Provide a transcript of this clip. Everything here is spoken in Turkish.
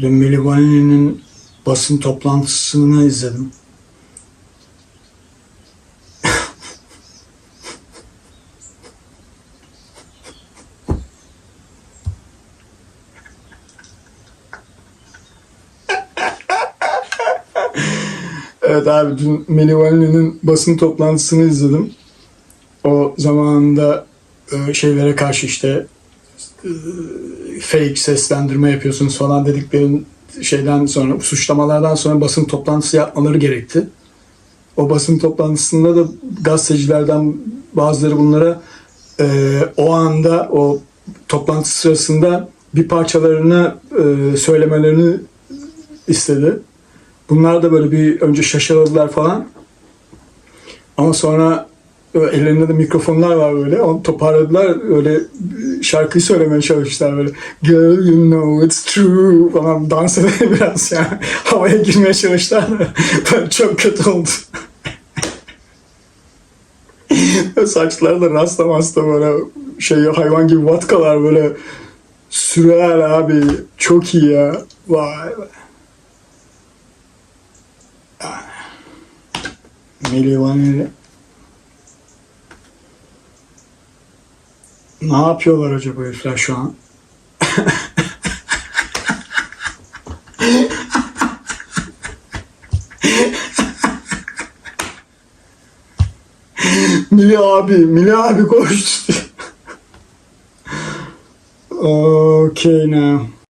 Dün Melih Vanilli'nin basın toplantısını izledim. Evet abi dün Melih Vanilli'nin basın toplantısını izledim. O zamanında e, şeylere karşı işte fake seslendirme yapıyorsunuz falan dediklerin şeyden sonra suçlamalardan sonra basın toplantısı yapmaları gerekti. O basın toplantısında da gazetecilerden bazıları bunlara e, o anda o toplantı sırasında bir parçalarını e, söylemelerini istedi. Bunlar da böyle bir önce şaşırdılar falan. Ama sonra e, ellerinde de mikrofonlar var böyle. Onu toparladılar. Öyle şarkıyı söylemeye çalıştılar böyle. Girl you know it's true falan dans edeye biraz ya. Havaya girmeye çalıştılar. Çok kötü oldu. Saçları da rasta masta böyle şey hayvan gibi vatkalar böyle sürer abi. Çok iyi ya. Vay be. Vanilli. Ne yapıyorlar acaba herifler şu an? Mili abi, Mili abi koştu. okay now.